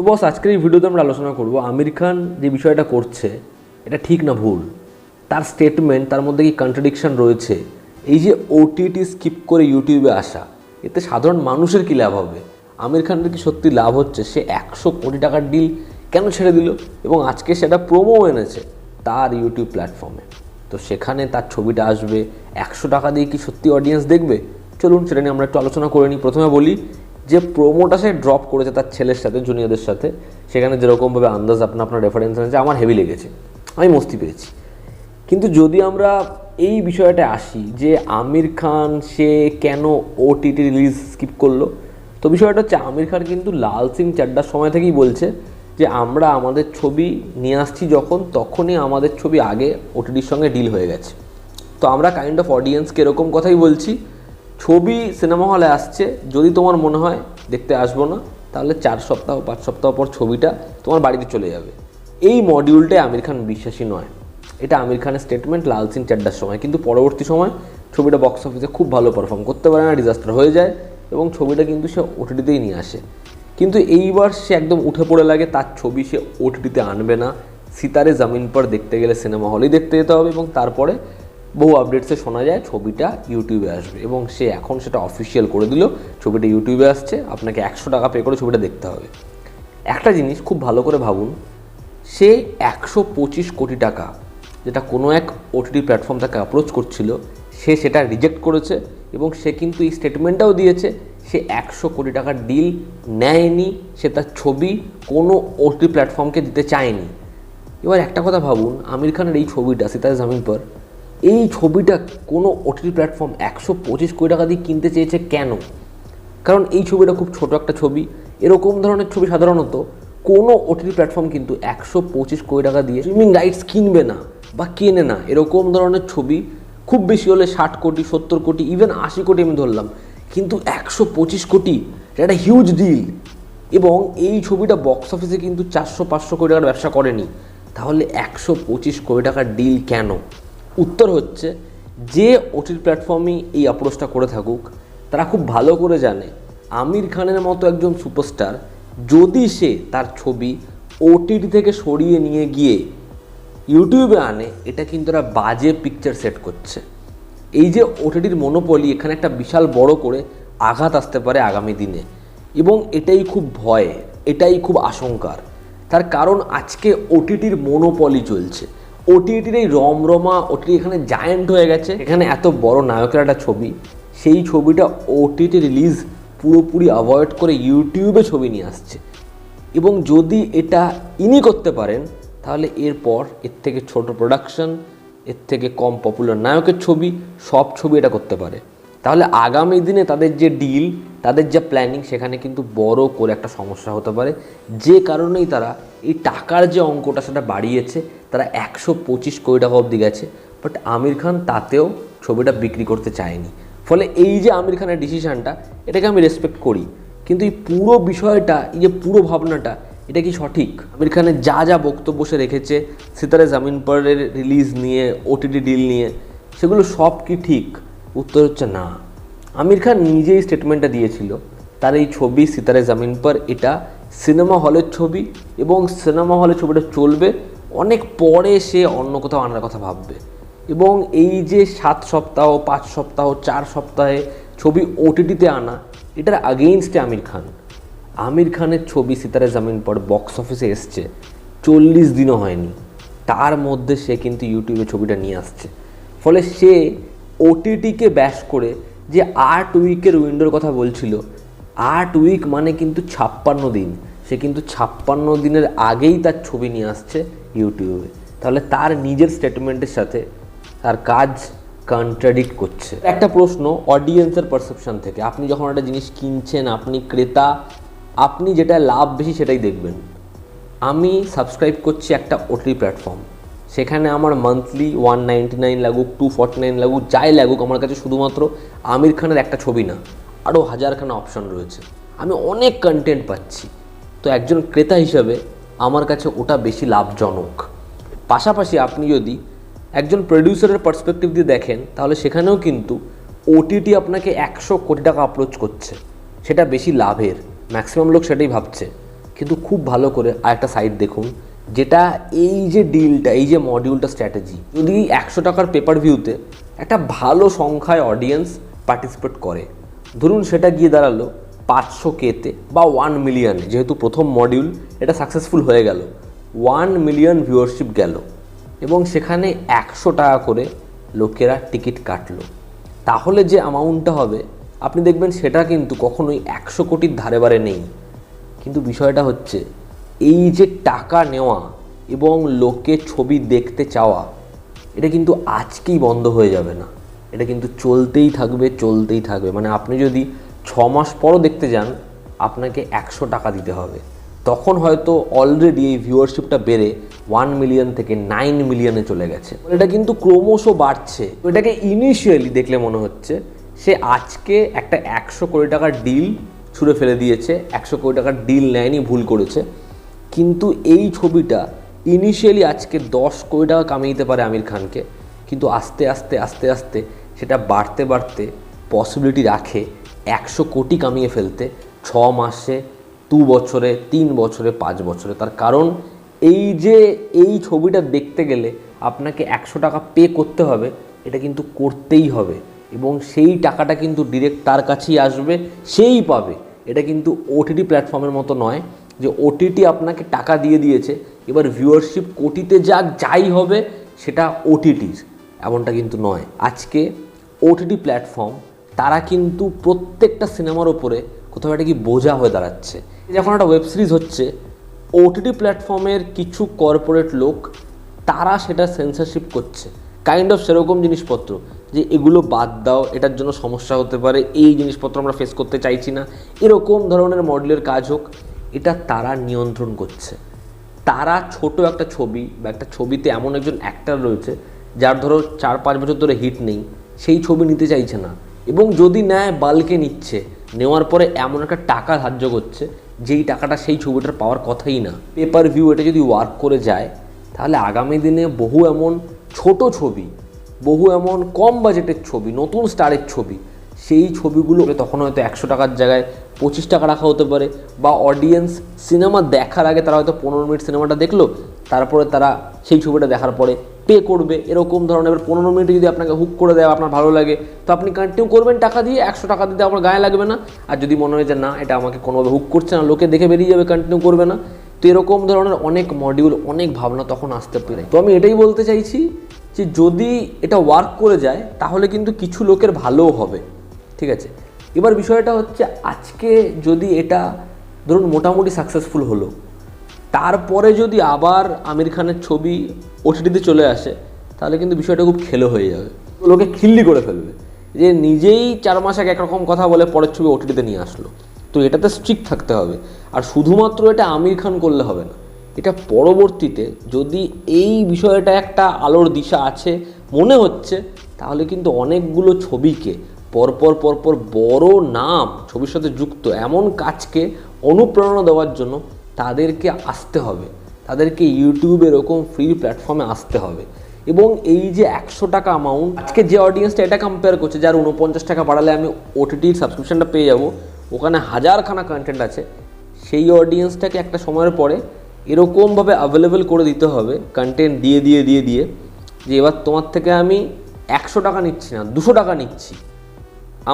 তো বস, আজকের এই ভিডিওতে আমরা আলোচনা করব আমির খান যে বিষয়টা করছে, এটা ঠিক না ভুল। তার স্টেটমেন্ট তার মধ্যে কি কন্ট্রাডিকশন রয়েছে? এই যে ওটিটি স্কিপ করে ইউটিউবে আসা, এতে সাধারণ মানুষের কি লাভ হবে? আমির খানের কি সত্যি লাভ হচ্ছে? সে একশো কোটি টাকার ডিল কেন ছেড়ে দিল? এবং আজকে সেটা প্রোমো এনেছে তার ইউটিউব প্ল্যাটফর্মে তো সেখানে তার ছবিটা আসবে, একশো টাকা দিয়ে কি সত্যি অডিয়েন্স দেখবে? চলুন, সেটা নিয়ে আমরা একটু আলোচনা করে নিই। প্রথমে বলি যে প্রোমোটা সে ড্রপ করেছে তার ছেলের সাথে জুনিয়রদের সাথে, সেখানে যেরকমভাবে আন্দাজ আপনার আপনার রেফারেন্স আছে আমার হেভি লেগেছে। আমি মস্তি পেয়েছি। কিন্তু যদি আমরা এই বিষয়টা আসি যে আমির খান, সে কেন ওটিটি রিলিজ স্কিপ করল, তো বিষয়টা হচ্ছে আমির খান কিন্তু লাল সিং চাড্ডার সময় থেকেই বলছে যে আমরা আমাদের ছবি নিয়ে আসছি যখন, তখনই আমাদের ছবি আগে ওটিটির সঙ্গে ডিল হয়ে গেছে। তো আমরা কাইন্ড অফ অডিয়েন্সকে এরকম কথাই বলছি ছবি সিনেমা হলে আসছে, যদি তোমার মনে হয় দেখতে আসব না, তাহলে চার সপ্তাহ, পাঁচ সপ্তাহ পর ছবিটা তোমার বাড়িতে চলে যাবে। এই মডিউলটাই আমির খান বিশ্বাসী নয়। এটা আমির খানের স্টেটমেন্ট লাল সিং চাড্ডার সময়। কিন্তু পরবর্তী সময় ছবিটা বক্স অফিসে খুব ভালো পারফর্ম করতে পারে না ডিজাস্টার হয়ে যায় এবং ছবিটা কিন্তু সে ওটিটিতেই নিয়ে আসে। কিন্তু এইবার সে একদম উঠে পড়ে লাগে, তার ছবি সে ওটিটিতে আনবে না। সিতারে জামিন পর দেখতে গেলে সিনেমা হলেই দেখতে যেতে হবে এবং তারপরে বহু আপডেটসে শোনা যায়, ছবিটা ইউটিউবে আসবে এবং সে এখন সেটা অফিসিয়াল করে দিল, ছবিটা ইউটিউবে আসছে, আপনাকে একশো টাকা পে করে ছবিটা দেখতে হবে। একটা জিনিস খুব ভালো করে ভাবুন, সে একশো পঁচিশ কোটি টাকা যেটা কোনো এক ওটিটি প্ল্যাটফর্ম তাকে অ্যাপ্রোচ করছিল, সে সেটা রিজেক্ট করেছে এবং সে কিন্তু এই স্টেটমেন্টটাও দিয়েছে, সে একশো কোটি টাকার ডিল নেয়নি, সে তার ছবি কোনো ওটিটি প্ল্যাটফর্মকে দিতে চায়নি। এবার একটা কথা ভাবুন, আমির খানের এই ছবিটা, সিতার জামিন পর এই ছবিটা কোনো ওটিটি প্ল্যাটফর্ম একশো পঁচিশ কোটি টাকা দিয়ে কিনতে চেয়েছে কেন? কারণ এই ছবিটা খুব ছোট একটা ছবি। এরকম ধরনের ছবি সাধারণত কোনো ওটিটি প্ল্যাটফর্ম কিন্তু একশো পঁচিশ কোটি টাকা দিয়ে স্ট্রিমিং রাইটস কিনবে না বা কেনে না। এরকম ধরনের ছবি খুব বেশি হলে ষাট কোটি, সত্তর কোটি ইভেন আশি কোটি আমি ধরলাম। কিন্তু একশো পঁচিশ কোটি, এটা একটা হিউজ ডিল এবং এই ছবিটা বক্স অফিসে কিন্তু চারশো, পাঁচশো কোটি টাকার ব্যবসা করেনি। তাহলে একশো পঁচিশ কোটি টাকার ডিল কেন? উত্তর হচ্ছে যে ওটিটি প্ল্যাটফর্মই এই অ্যাপ্রোচটা করে থাকুক, তারা খুব ভালো করে জানে। আমির খানের মতো একজন সুপারস্টার যদি সে তার ছবি ওটিটি থেকে সরিয়ে নিয়ে গিয়ে ইউটিউবে আনে, এটা কিন্তু এরা বাজে পিকচার সেট করছে। এই যে ওটিটির মনোপলি এখানে একটা বিশাল বড় করে আঘাত আসতে পারে আগামী দিনে। এবং এটাই খুব ভয়, এটাই খুব আশঙ্কার। তার কারণ আজকে ওটিটির মনোপলি চলছে। ওটিটির এই রমরমা ওটিটি এখানে জায়েন্ট হয়ে গেছে। এখানে এত বড় নায়কের একটা ছবি। সেই ছবিটা ওটিটি রিলিজ পুরোপুরি অ্যাভয়েড করে ইউটিউবে ছবি নিয়ে আসছে। এবং যদি এটা ইনি করতে পারেন, তাহলে এরপর এর থেকে ছোট প্রোডাকশন এর থেকে কম পপুলার নায়কের ছবি, সব ছবি এটা করতে পারে। তাহলে আগামী দিনে তাদের যে ডিল তাদের যে প্ল্যানিং সেখানে কিন্তু বড় করে একটা সমস্যা হতে পারে। যে কারণেই তারা এই টাকার যে অঙ্কটা সেটা বাড়িয়েছে তারা একশো পঁচিশ কোটি টাকা অবধি গেছে বাট আমির খান তাতেও ছবিটা বিক্রি করতে চায়নি। ফলে এই যে আমির খানের ডিসিশানটা এটাকে আমি রেসপেক্ট করি, কিন্তু এই পুরো বিষয়টা, এই যে পুরো ভাবনাটা, এটা কি সঠিক? আমির খানের যা যা বক্তব্য সে রেখেছে, সিতারে জামিন পরের রিলিজ নিয়ে ওটিটি ডিল নিয়ে, সেগুলো সব কি ঠিক? উত্তর হচ্ছে না। আমির খান নিজেই স্টেটমেন্টটা দিয়েছিল, তার এই ছবি সিতারে জামিন পর, এটা সিনেমা হলের ছবি এবং সিনেমা হলে ছবিটা চলবে অনেক পরে সে অন্য কোথাও আনার কথা ভাববে। এবং এই যে সাত সপ্তাহ, পাঁচ সপ্তাহ, চার সপ্তাহে ছবি ওটিটিতে আনা, এটার আগেইনস্টে আমির খান। আমির খানের ছবি সিতারে জামিন পর বক্স অফিসে এসছে। চল্লিশ দিনও হয়নি। তার মধ্যে সে কিন্তু ইউটিউবে ছবিটা নিয়ে আসছে। ফলে সে ওটিটিকে ব্যাস করে যে আট উইকের উইন্ডোর কথা বলছিল। আট উইক মানে কিন্তু ছাপ্পান্ন দিন। সে কিন্তু ছাপ্পান্ন দিনের আগেই তার ছবি নিয়ে আসছে ইউটিউবে। তাহলে তার নিজের স্টেটমেন্টের সাথে তার কাজ কন্ট্রাডিক্ট করছে। একটা প্রশ্ন অডিয়েন্সের পারসেপশন থেকে, আপনি যখন একটা জিনিস কিনছেন, আপনি ক্রেতা, আপনি যেটা লাভ বেশি সেটাই দেখবেন। আমি সাবস্ক্রাইব করছি একটা ওটি প্ল্যাটফর্ম সেখানে আমার মান্থলি ওয়ান নাইনটি নাইন লাগুক টু ফর্টি নাইন লাগুক, যাই লাগুক, আমার কাছে শুধুমাত্র আমির খানের একটা ছবি না আরও হাজারখানা অপশন রয়েছে। আমি অনেক কন্টেন্ট পাচ্ছি। তো একজন ক্রেতা হিসাবে আমার কাছে ওটা বেশি লাভজনক। পাশাপাশি আপনি যদি একজন প্রডিউসারের পার্সপেক্টিভ দিয়ে দেখেন, তাহলে সেখানেও কিন্তু ওটিটি আপনাকে একশো কোটি টাকা অ্যাপ্রোচ করছে। সেটা বেশি লাভের। ম্যাক্সিমাম লোক সেটাই ভাবছে। কিন্তু খুব ভালো করে আরেকটা সাইট দেখুন, যেটা এই যে ডিলটা এই যে মডিউলটা স্ট্র্যাটেজি যদি একশো টাকার পেপার ভিউতে একটা ভালো সংখ্যায় অডিয়েন্স পার্টিসিপেট করে। ধরুন সেটা গিয়ে দাঁড়াল পাঁচশো কেতে বা ওয়ান মিলিয়নে যেহেতু প্রথম মডিউল এটা সাকসেসফুল হয়ে গেল। ওয়ান মিলিয়ন ভিউয়ারশিপ গেল এবং সেখানে একশো টাকা করে লোকেরা টিকিট কাটলো। তাহলে যে অ্যামাউন্টটা হবে, আপনি দেখবেন সেটা কিন্তু কখনোই একশো কোটির ধারে বারে নেই। কিন্তু বিষয়টা হচ্ছে, এই যে টাকা নেওয়া এবং লোকে ছবি দেখতে চাওয়া, এটা কিন্তু আজকেই বন্ধ হয়ে যাবে না। এটা কিন্তু চলতেই থাকবে চলতেই থাকবে। মানে আপনি যদি ছ মাস পরও দেখতে যান, আপনাকে একশো টাকা দিতে হবে। তখন হয়তো অলরেডি এই ভিউয়ারশিপটা বেড়ে ওয়ান মিলিয়ন থেকে নাইন মিলিয়নে চলে গেছে। এটা কিন্তু ক্রমশ বাড়ছে। এটাকে ইনিশিয়ালি দেখলে মনে হচ্ছে, সে আজকে একটা একশো কোটি টাকার ডিল ছুঁড়ে ফেলে দিয়েছে, একশো কোটি টাকার ডিল নেয়নি, ভুল করেছে। কিন্তু এই ছবিটা ইনিশিয়ালি আজকে দশ কোটি টাকা কামিয়ে দিতে পারে আমির খানকে। কিন্তু আস্তে আস্তে আস্তে আস্তে সেটা বাড়তে বাড়তে পসিবিলিটি রাখে। একশো কোটি কামিয়ে ফেলতে ছ মাসে, দু বছরে, তিন বছরে, পাঁচ বছরে। তার কারণ, এই যে এই ছবিটা দেখতে গেলে আপনাকে একশো টাকা পে করতে হবে, এটা কিন্তু করতেই হবে। এবং সেই টাকাটা কিন্তু ডিরেক্ট তার কাছেই আসবে, সেই পাবে। এটা কিন্তু ওটিটি প্ল্যাটফর্মের মতো নয় যে ওটিটি আপনাকে টাকা দিয়ে দিয়েছে, এবার ভিউয়ারশিপ কোটিতে যা যাই হবে, সেটা ওটিটির এমনটা কিন্তু নয়। আজকে ওটিটি প্ল্যাটফর্ম তারা কিন্তু প্রত্যেকটা সিনেমার ওপরে কোথাও একটা কি বোঝা হয়ে দাঁড়াচ্ছে। যখন একটা ওয়েব সিরিজ হচ্ছে ওটিটি প্ল্যাটফর্মের কিছু কর্পোরেট লোক, তারা সেটা সেন্সারশিপ করছে। কাইন্ড অফ সেরকম জিনিসপত্র যে এগুলো বাদ দাও, এটার জন্য সমস্যা হতে পারে, এই জিনিসপত্র আমরা ফেস করতে চাইছি না। এরকম ধরনের মডেলের কাজ হোক, এটা তারা নিয়ন্ত্রণ করছে। তারা ছোট একটা ছবি বা একটা ছবিতে এমন একজন অ্যাক্টার রয়েছে, যার ধরো চার পাঁচ বছর ধরে হিট নেই, সেই ছবি নিতে চাইছে না। এবং যদি নেয় বালকে নিচ্ছে, নেওয়ার পরে এমন একটা টাকা ধার্য করছে, যেই টাকাটা সেই ছবিটার পাওয়ার কথাই না। পেপার ভিউ এটা যদি ওয়ার্ক করে যায়, তাহলে আগামী দিনে বহু এমন ছোট ছবি, বহু এমন কম বাজেটের ছবি, নতুন স্টারের ছবি, সেই ছবিগুলো তখন হয়তো একশো টাকার জায়গায় পঁচিশ টাকা রাখা হতে পারে বা অডিয়েন্স সিনেমা দেখার আগে তারা হয়তো পনেরো মিনিট সিনেমাটা দেখল, তারপরে তারা সেই ছবিটা দেখার পরে পে করবে, এরকম ধরনের। এবার পনেরো মিনিটে যদি আপনাকে হুক করে দেয়, আপনার ভালো লাগে, তো আপনি কন্টিনিউ করবেন টাকা দিয়ে, একশো টাকা দিতে আপনার গায়ে লাগবে না। আর যদি মনে হয় যে, না, এটা আমাকে কোনোভাবে হুক করছে না, লোকে দেখে বেরিয়ে যাবে কন্টিনিউ করবে না, তো এরকম ধরনের অনেক মডিউল অনেক ভাবনা তখন আসতে পারে। তো আমি এটাই বলতে চাইছি যে, যদি এটা ওয়ার্ক করে যায়, তাহলে কিন্তু কিছু লোকের ভালোও হবে। ঠিক আছে? এবার বিষয়টা হচ্ছে, আজকে যদি এটা, ধরুন, মোটামুটি সাকসেসফুল হলো তারপরে যদি আবার আমির খানের ছবি ওটিটিতে চলে আসে, তাহলে কিন্তু বিষয়টা খুব খেলো হয়ে যাবে। লোকে খিল্লি করে ফেলবে। যে নিজেই চার মাস আগে একরকম কথা বলে পরের ছবি ওটিটিতে নিয়ে আসলো। তো এটাতে স্ট্রিক্ট থাকতে হবে। আর শুধুমাত্র এটা আমির খান করলে হবে না, এটা পরবর্তীতে যদি এই বিষয়টা একটা আলোর দিশা আছে মনে হচ্ছে, তাহলে কিন্তু অনেকগুলো ছবিকে পরপর পরপর বড় নাম, ছবির সাথে যুক্ত এমন কাজকে অনুপ্রেরণা দেওয়ার জন্য তাদেরকে আসতে হবে। তাদেরকে ইউটিউবে এরকম ফ্রি প্ল্যাটফর্মে আসতে হবে। এবং এই যে একশো টাকা অ্যামাউন্ট আজকে যে অডিয়েন্সটা এটা কম্পেয়ার করছে, যার উনপঞ্চাশ টাকা বাড়ালে আমি ওটিটির সাবস্ক্রিপশনটা পেয়ে যাব, ওখানে হাজারখানা কন্টেন্ট আছে। সেই অডিয়েন্সটাকে একটা সময়ের পরে এরকমভাবে অ্যাভেলেবেল করে দিতে হবে কন্টেন্ট দিয়ে দিয়ে দিয়ে দিয়ে, যে এবার তোমার থেকে আমি একশো টাকা নিচ্ছি না, দুশো টাকা নিচ্ছি।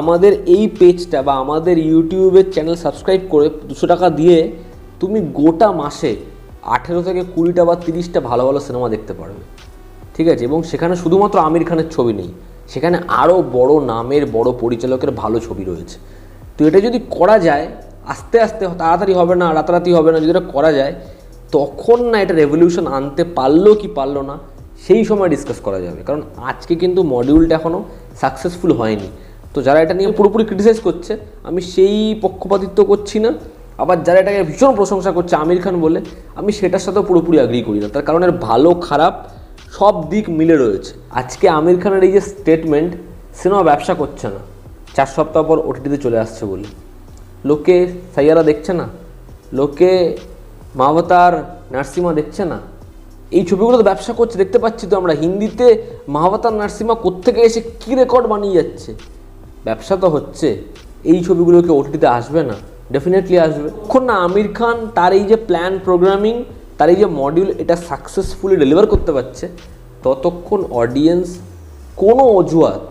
আমাদের এই পেজটা বা আমাদের ইউটিউবের চ্যানেল সাবস্ক্রাইব করে দুশো টাকা দিয়ে তুমি গোটা মাসে আঠেরো থেকে কুড়িটা বা তিরিশটা ভালো ভালো সিনেমা দেখতে পারবে। ঠিক আছে? এবং সেখানে শুধুমাত্র আমির খানের ছবি নেই, সেখানে আরও বড় নামের, বড় পরিচালকের ভালো ছবি রয়েছে। তো এটা যদি করা যায়, আস্তে আস্তে তাড়াতাড়ি হবে না, রাতারাতি হবে না, যদি এটা করা যায়, তখন না এটা রেভলিউশন আনতে পারল কি পারল না, সেই সময় ডিসকাস করা যাবে। কারণ আজকে কিন্তু মডিউলটা এখনও সাকসেসফুল হয়নি। তো যারা এটা নিয়ে পুরোপুরি ক্রিটিসাইজ করছে, আমি সেই পক্ষপাতিত্ব করছি না। আবার যারা এটাকে ভীষণ প্রশংসা করছে, আমির খান বলে, আমি সেটার সাথেও পুরোপুরি অ্যাগ্রি করি না। তার কারণ এর ভালো, খারাপ সব দিক মিলে রয়েছে। আজকে আমির খানের এই যে স্টেটমেন্ট সিনেমা ব্যবসা করছে না। চার সপ্তাহ পর ওটিটিতে চলে আসছে বলে। লোকে সাইয়ারা দেখছে না? লোকে মাহবতার নার্সিমা দেখছে না? এই ছবিগুলো তো ব্যবসা করছে, দেখতে পাচ্ছি তো আমরা। হিন্দিতে মাহবতার নার্সিমা কোত্থেকে এসে কী রেকর্ড বানিয়ে যাচ্ছে? ব্যবসা তো হচ্ছে। এই ছবিগুলোকে ওটিটিতে আসবে না? ডেফিনেটলি আসবে। এখন না, আমির খান তার এই যে প্ল্যান প্রোগ্রামিং তার এই যে মডিউল এটা সাকসেসফুলি ডেলিভার করতে পারছে। ততক্ষণ অডিয়েন্স কোনো অজুহাত,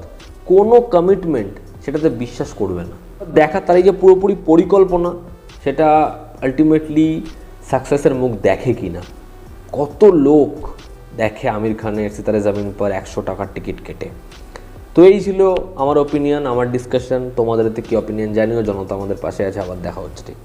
কোনো কমিটমেন্ট সেটাতে বিশ্বাস করবে না। দেখা, তার এই যে পুরোপুরি পরিকল্পনা, সেটা আলটিমেটলি সাকসেসের মুখ দেখে কি না কত লোক দেখে আমির খানের সিতারে জামিন পর একশো টাকার টিকিট কেটে। তো এই ছিল আমার ওপিনিয়ন আমার ডিসকাশন তোমাদের কি অপিনিয়ন জানিও, জনতা আমাদের পাশে আছে, আবার দেখা হচ্ছে ঠিক